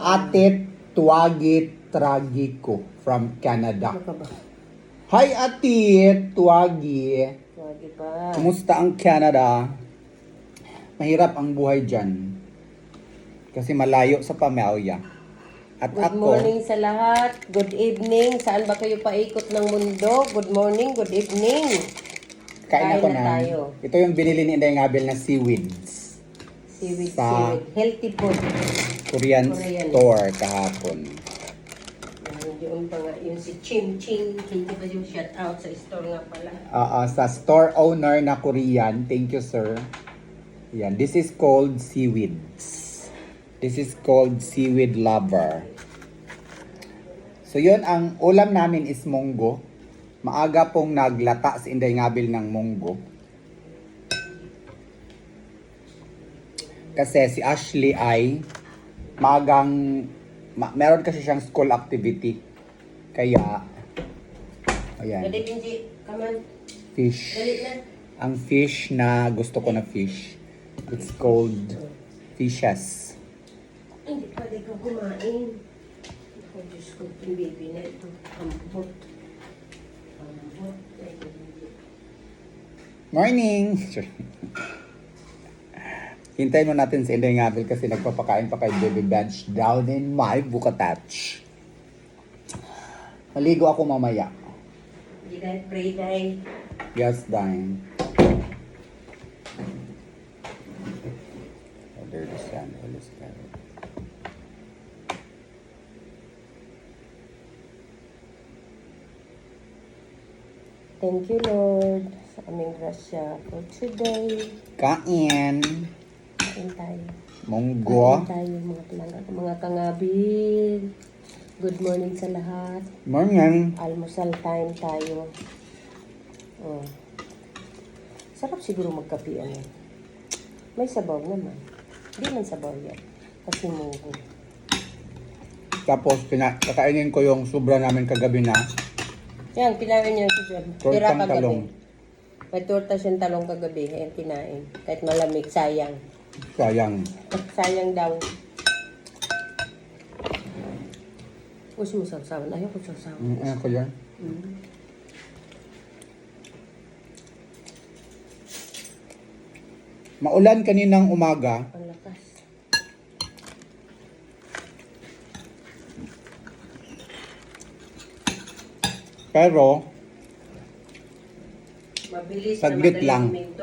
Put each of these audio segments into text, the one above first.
Ate Tuagit Tragico from Canada. Ano? Hi Ate Tuagi. Pa. Kumusta ang Canada? Mahirap ang buhay dyan. Kasi malayo sa pamilya. At Good ako, morning sa lahat. Good evening. Saan ba kayo paikot ng mundo? Good morning, good evening. kain kain ako na na. tayo. Ito yung binili ni Inday Ngabel na seaweeds. Seaweed, Sa- seaweed. Healthy food. Korean, Korean. store kahapon. Yan, Yung pa nga, yung si Chim Ching. Hindi ba yung shout out sa store nga pala? Ah, ah, sa store owner na Korean. Thank you, sir. Yan. This is called seaweeds. This is called seaweed lover. So, yun ang ulam namin is munggo. Maaga pong naglata si Inday Ngabil ng munggo. Kasi si Ashley ay maagang ma- meron kasi siyang school activity. Kaya ayan, Dali, Benji. Come on. fish. Dali na. Ang fish na gusto ko na fish. It's called fishes. Hindi rin ka kumain. Ako, Diyos ko, yung baby na ito. Ambot. Ambot. Morning! Hintayin mo natin si Inday Ngabel kasi nagpapakain pa kay Baby Bench down in my Bukatach. Maligo ako mamaya. Hindi dahil pray dahil. Yes, Dine. Order the sand, Holy Spirit. Thank you, Lord, sa aming grasya for today. Kain! Kain tayo. Munggo. Kain tayo, mga palangga, mga kangabil. Good morning sa lahat. Morning. Almusal time tayo. Oh. Sarap siguro magkape ano. May sabaw naman. Hindi man sabaw yan. Kasi munggo. Tapos, pina- kakainin ko yung sobra namin kagabi na Yan, kinain niya si Sir. Tortang talong. May torta siyang talong kagabi. Ayan, kinain. Kahit malamig, sayang. Sayang. Sayang daw. Gusto mo sausawan? Ayaw ko sausawan. Mm, ano ko yan? Mm. Maulan kaninang umaga. Ang lakas. Pero, Mabilis Saglit na lang. madaling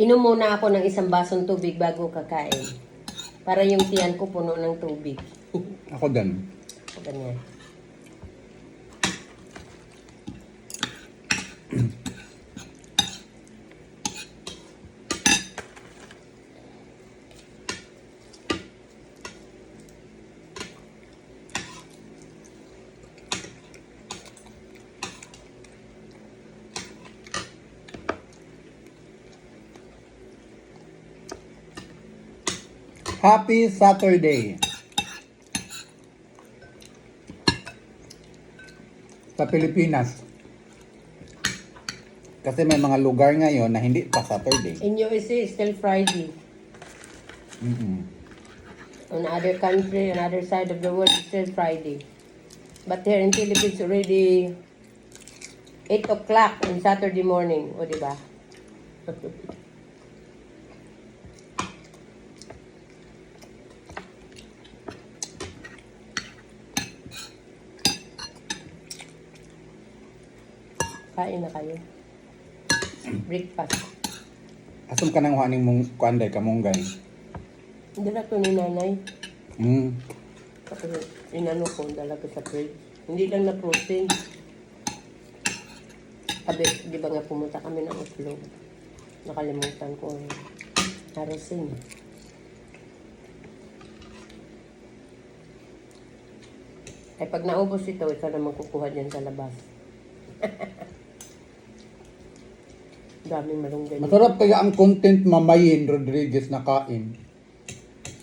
Inom muna ako ng isang basong tubig bago kakain. Para yung tiyan ko puno ng tubig. ako din. Ganyan. Happy Saturday! Sa Pilipinas. Kasi may mga lugar ngayon na hindi pa Saturday. In USA, it's still Friday. Mm-mm. On other country, on other side of the world, it's still Friday. But here in Philippines, already 8 o'clock on Saturday morning. O, di Kain na kayo. Breakfast. Asum ka nang huaning mong kuanday kamunggay. Na to ni nanay. Mm. Tapos inano ko, dala ko sa fridge. Hindi lang na protein. Sabi, di ba nga pumunta kami ng Utlo. Nakalimutan ko yung Harrison. Ay pag naubos ito, ikaw naman kukuha dyan sa labas. Daming malunggay. Masarap kaya ang content mamayin Rodriguez na kain.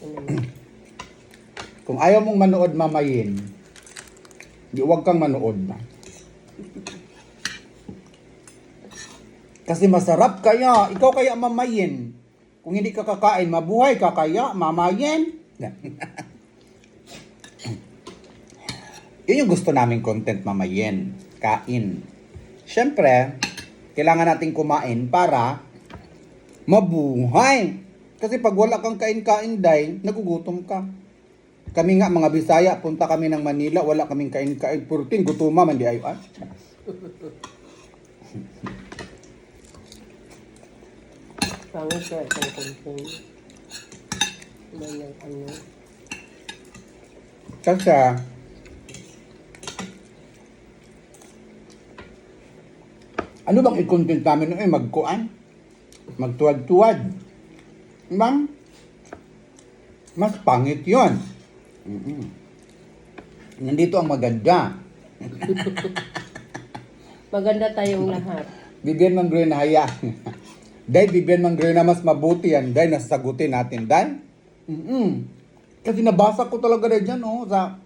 Ano. Kung ayaw mong manood mamayin, di huwag kang manood. Kasi masarap kaya, ikaw kaya mamayin. Kung hindi ka kakain, mabuhay ka kaya, mamayin. Yun yung gusto naming content mamayin. Kain. Siyempre, kailangan nating kumain para mabuhay. Kasi pag wala kang kain-kain, day, nagugutom ka. Kami nga, mga Bisaya, punta kami ng Manila, wala kaming kain-kain. Purting, gutuma man di ayo. Ah. Pangit ka itong content. Manang ano. Kasi, ano bang i-content namin noon? Magkuan? Magtuwad-tuwad? Bang? Mas pangit yon. mm Nandito ang maganda. Maganda tayong lahat. Bibigyan mang green haya. Dahil bibigyan mang green na mas mabuti yan. Dahil nasasagutin natin. Dahil, mm Kasi nabasa ko talaga rin dyan, oh, sa,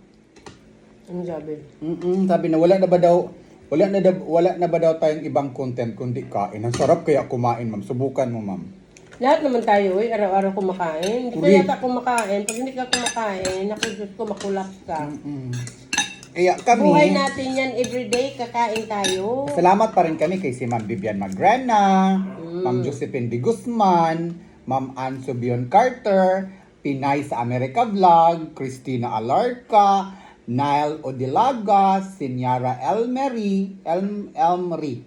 Ano sabi? mm sabi na wala na ba daw, wala na, da, wala na ba daw tayong ibang content kundi kain. Ang sarap kaya kumain, ma'am. Subukan mo, ma'am. Lahat naman tayo eh, araw-araw kumakain. Hindi ka yata kumakain. Pag hindi ka kumakain, naku Diyos ko, makulap ka. Mm-mm. Kaya kami, Buhay natin yan everyday, kakain tayo. Salamat pa rin kami kay si Ma'am Vivian Magrana, Mm. Ma'am Josephine De Guzman, Ma'am Ann Subion Carter, Pinay sa America Vlog, Christina Alarca, Nile Odilaga, Sinyara Elmery, El Elmery.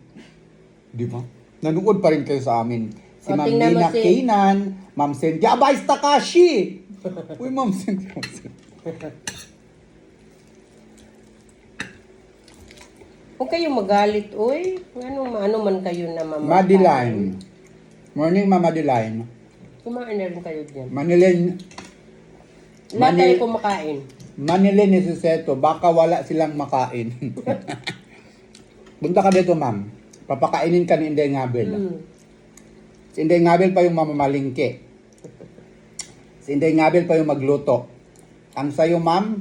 Di ba? Nanood pa rin kayo sa amin. Si O, Ma'am Nina si- Kainan, Ma'am Cynthia Abay Takashi! Uy, Ma'am Cynthia. Huwag kayong magalit, uy. Ano, ano man kayo na mamakain. Madeline. Morning, Ma'am Madeline. Kumain na rin kayo dyan. Manilin, Lahat Mani- tayo kumakain. Manila ni Suseto, baka wala silang makain. Punta ka dito, ma'am. Papakainin ka ni Inday Ngabel. Hmm. Si Inday Ngabel pa yung mamamalingke. Si Inday Ngabel pa yung magluto. Ang sayo, ma'am,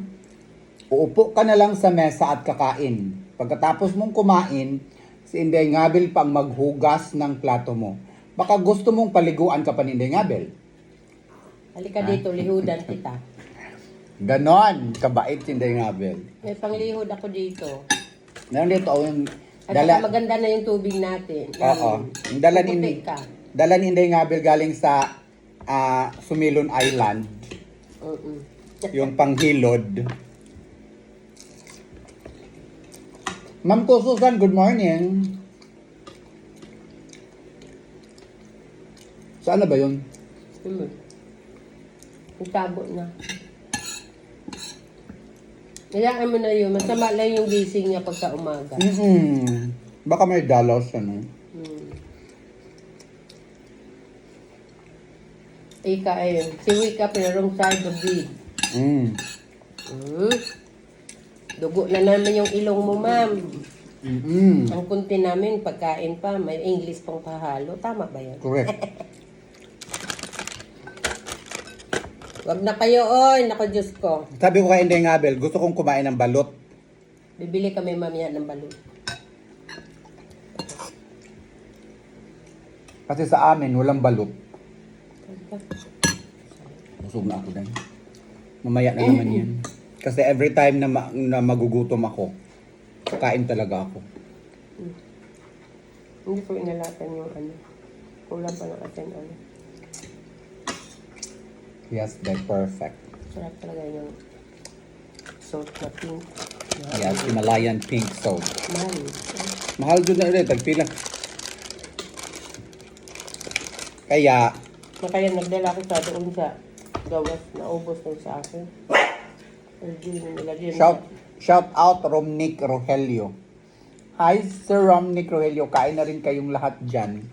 uupo ka na lang sa mesa at kakain. Pagkatapos mong kumain, si Inday Ngabel pa ang maghugas ng plato mo. Baka gusto mong paliguan ka pa ni Inday Ngabel. Halika dito, lihudan kita. Ganon, kabait si Inday Ngabel. May panglihod ako dito. Meron dito, oh, yung At saka maganda na yung tubig natin. Oo. Yung dala ni ka. Dala ni Inday Ngabel galing sa ah, Sumilon Island, Mm-mm. yung panghilod. Ma'am ko Susan, good morning. Saan na ba yun? Hmm. Itabo na. Hayaan mo na yun. Masama lang yung gising niya pagka umaga. Mm-mm. Baka may dollars, ano? Hmm. Ika ayun. Si Wika pinarong side of bed. Mm. Hmm. Dugo na naman yung ilong mo, ma'am. Mm-mm. Ang kunti namin, pagkain pa, may English pang pahalo. Tama ba yan? Correct. Wag na kayo, oy. Nako, Diyos ko. Sabi ko kay Inday Ngabel, gusto kong kumain ng balot. Bibili kami mamaya ng balut. Kasi sa amin, walang balot. Busog na ako dahil. Mamaya na naman yan. Kasi every time na, ma- na magugutom ako, kakain talaga ako. Hindi ko inalatan yung ano. Kulang pa ng atin ano. Yes, that's perfect. Sarap talaga yung salt na pink. Yes, Himalayan pink salt. Mahal. Mahal doon na ulit, tagpila. Kaya, Na kaya nagdala ko sa doon sa gawas na ubos na sa akin. Mo nilagyan. shout, shout out Romnick Rogelio. Hi, Sir Romney Cruelio. Kain na rin kayong lahat dyan.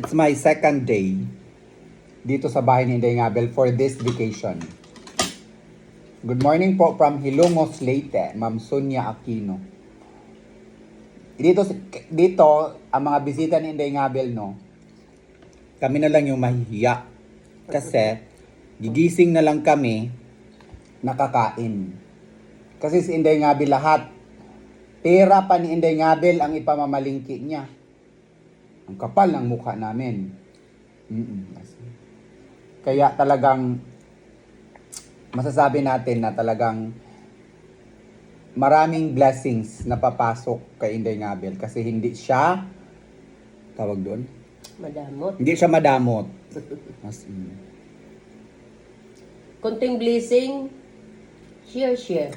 It's my second day dito sa bahay ni Inday Ngabel for this vacation. Good morning po from Hilongos, Leyte, Ma'am Sonia Aquino. Dito, dito, ang mga bisita ni Inday Ngabel, no, kami na lang yung mahihiya. Kasi, gigising na lang kami, nakakain. Kasi si Inday Ngabel lahat, pera pa ni Inday Ngabel ang ipamamalingki niya. Ang kapal ng mukha namin. Mm-mm. Kaya talagang masasabi natin na talagang maraming blessings na papasok kay Inday Ngabel kasi hindi siya tawag doon Madamot. hindi siya madamot As in, Konting blessing, share, share.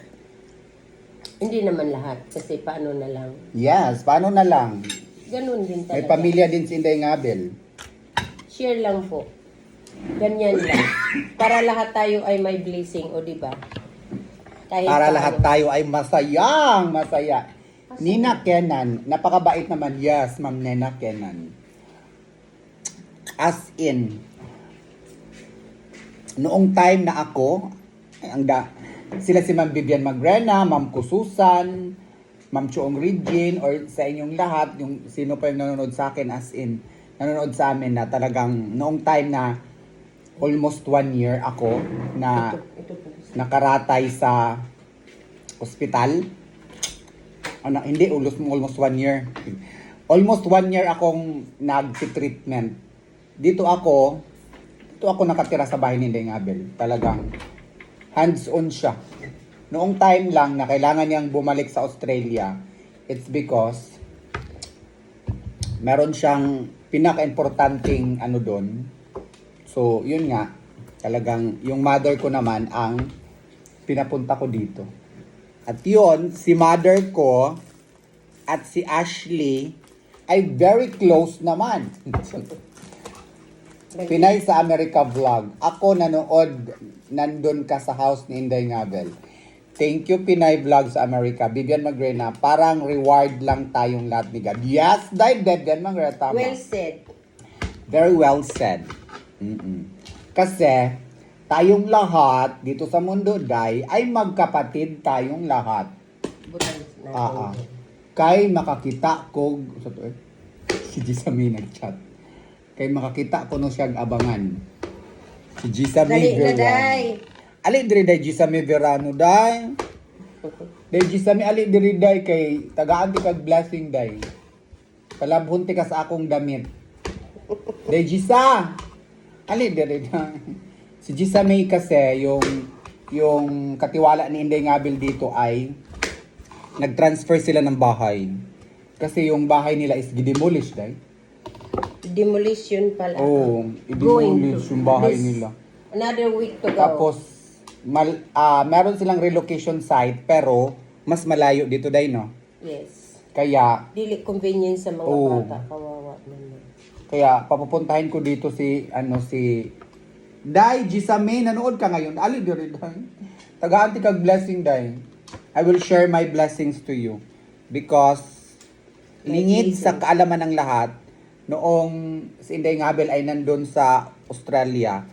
Hindi naman lahat kasi paano na lang. yes paano na lang Ganun din talaga. may pamilya din si Inday Ngabel Share lang po. Ganyan lang. Para lahat tayo ay may blessing, o di ba? Kahit para paano. lahat tayo ay masayang masaya Nina Kenan napakabait naman yes Ma'am Nina Kenan as in noong time na ako, ang da, sila si Ma'am Vivian Magrena, Ma'am Kususan, Ma'am Chuong Regine, or sa inyong lahat, yung sino pa yung nanonood sa akin as in, nanonood sa amin na talagang noong time na almost one year ako na Ito po. nakaratay sa ospital. Ano, hindi, almost, almost one year. Almost one year akong nag-treatment. Dito ako, dito ako nakatira sa bahay ni Inday Abel. Talagang hands-on siya. Noong time lang na kailangan niyang bumalik sa Australia, it's because meron siyang pinaka-importanting ano doon. So, yun nga, talagang yung mother ko naman ang pinapunta ko dito. At yun, si mother ko at si Ashley ay very close naman. Pinay sa America Vlog. Ako nanood, nandun ka sa house ni Inday Ngabel. Thank you, Pinay Vlog sa America. Vivian Magrena, parang reward lang tayong lahat ni God. Yes, dahil Vivian Magrena, tama. Well said. Very well said. Mm-mm. Kasi, tayong lahat dito sa mundo, Day, ay magkapatid tayong lahat. Ah, ah. Kay makakita ko, eh, si Gisami nag-chat. Kay makakita ko no siyang abangan. Si Gisami Dali na, day. Ali diri day Gisami Verano, day. Day Gisami ali diri day kay tagaan ti kag blessing day. Palabhon ti ka sa akong damit. Day Gisa. Ali diri day. Si Gisami kasi yung yung katiwala ni Inday Ngabel dito ay nag-transfer sila ng bahay. Kasi yung bahay nila is gidemolish day. Demolition pala. Oo, Going i-demolish yung bahay This- nila. Another week to go. Tapos, mal, ah, meron silang relocation site, pero mas malayo dito day, no? Yes. Kaya, Dili convenience sa mga Oo. bata. Kawawa naman. kaya papupuntahin ko dito si, ano, si Day Gisame, nanood ka ngayon. Ali, diri, Day. Tagaan ti kag blessing, Day. I will share my blessings to you. Because, lingid sa kaalaman ng lahat, noong si Inday Ngabel ay nandun sa Australia,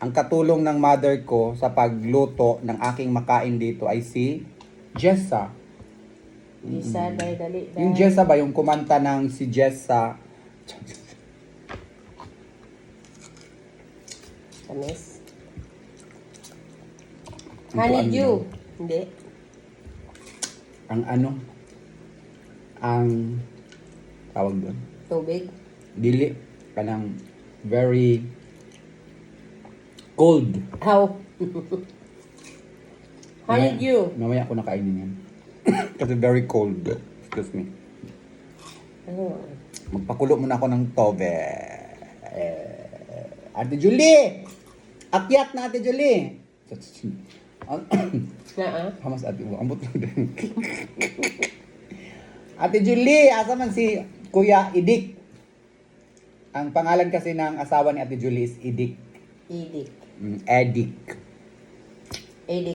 ang katulong ng mother ko sa pagluto ng aking makain dito ay si Jessa. Isa, dali, dali, dali. Yung Jessa ba, yung kumanta ng si Jessa, Tamis. Honeydew. Hindi. ang ano, ang tawag doon, Tubig. dili, kanang very cold. How? Honeydew. Mamaya ako nakainin yan. Kasi very cold. Excuse me. Ano? Magpakulo muna ako ng tobe. Eh, Ate Julie! Akyat na Ate Julie! Na ah? Hamas ate mo, ambot lang din. ate Julie, asa man si Kuya Idik? Ang pangalan kasi ng asawa ni Ate Julie is Idik. Idik. Mm, Edik. Idik.